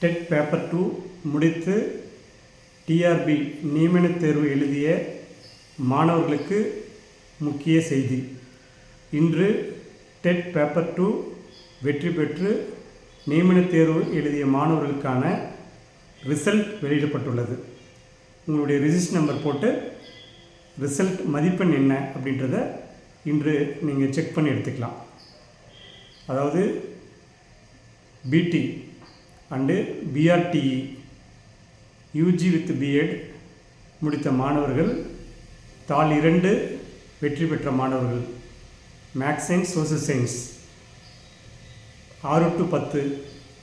Dead paper two முடித்து TRB நியமனத் தேர்வு எழுதிய மாணவர்களுக்கு முக்கிய செய்தி. இன்று டெட் பேப்பர் டூ வெற்றி பெற்று நியமனத் தேர்வு எழுதிய மாணவர்களுக்கான ரிசல்ட் வெளியிடப்பட்டுள்ளது. உங்களுடைய ரிஜிஸ்டர் நம்பர் போட்டு ரிசல்ட் மதிப்பெண் என்ன அப்படின்றத இன்று நீங்கள் செக் பண்ணி எடுத்துக்கலாம். அதாவது BT and BRTE UG with BEd முடித்த மாணவர்கள் தாள் இரண்டு வெற்றி பெற்ற மாணவர்கள் மேக்ஸ் சயின்ஸ் சோசியல் சயின்ஸ் ஆறு டு பத்து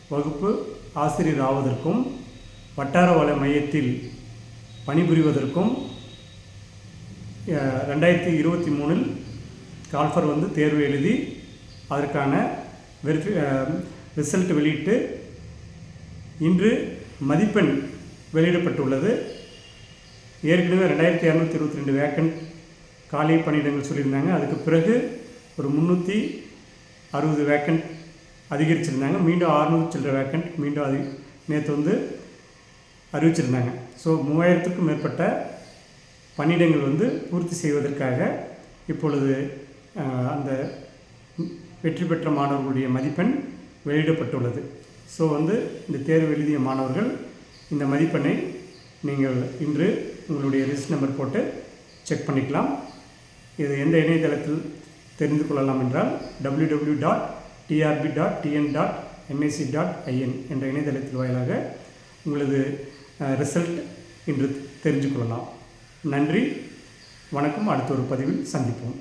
வகுப்பு ஆசிரியர் ஆவதற்கும் வட்டார வள மையத்தில் பணிபுரிவதற்கும் ரெண்டாயிரத்தி இருபத்தி மூணில் கால்ஃபர் வந்து தேர்வு எழுதி அதற்கான வெரிஃபி ரிசல்ட் வெளியிட்டு இன்று மதிப்பெண் வெளியிடப்பட்டுள்ளது. ஏற்கனவே ரெண்டாயிரத்தி இரநூத்தி இருபத்தி ரெண்டு வேக்கன்ட் காலி பணியிடங்கள் சொல்லியிருந்தாங்க. அதுக்கு பிறகு ஒரு முந்நூற்றி அறுபது வேக்கண்ட் அதிகரிச்சிருந்தாங்க. மீண்டும் அறுநூறு சில்லற வேக்கண்ட் மீண்டும் அதி நேற்று வந்து அறிவிச்சிருந்தாங்க. ஸோ மூவாயிரத்துக்கும் மேற்பட்ட பணியிடங்கள் வந்து பூர்த்தி செய்வதற்காக இப்பொழுது அந்த வெற்றி பெற்ற மாணவர்களுடைய மதிப்பெண் வெளியிடப்பட்டுள்ளது. ஸோ வந்து இந்த தேர்வு எழுதிய மாணவர்கள் இந்த மதிப்பெண்ணை நீங்கள் இன்று உங்களுடைய ரிஜிஸ்டர் நம்பர் போட்டு செக் பண்ணிக்கலாம். இது எந்த இணையதளத்தில் தெரிந்து கொள்ளலாம் என்றால் W W dot TRB dot TN dot MSC dot IN என்ற இணையதளத்தில் வாயிலாக உங்களது ரிசல்ட் இன்று தெரிஞ்சு கொள்ளலாம். நன்றி. வணக்கம். அடுத்த ஒரு பதிவில் சந்திப்போம்.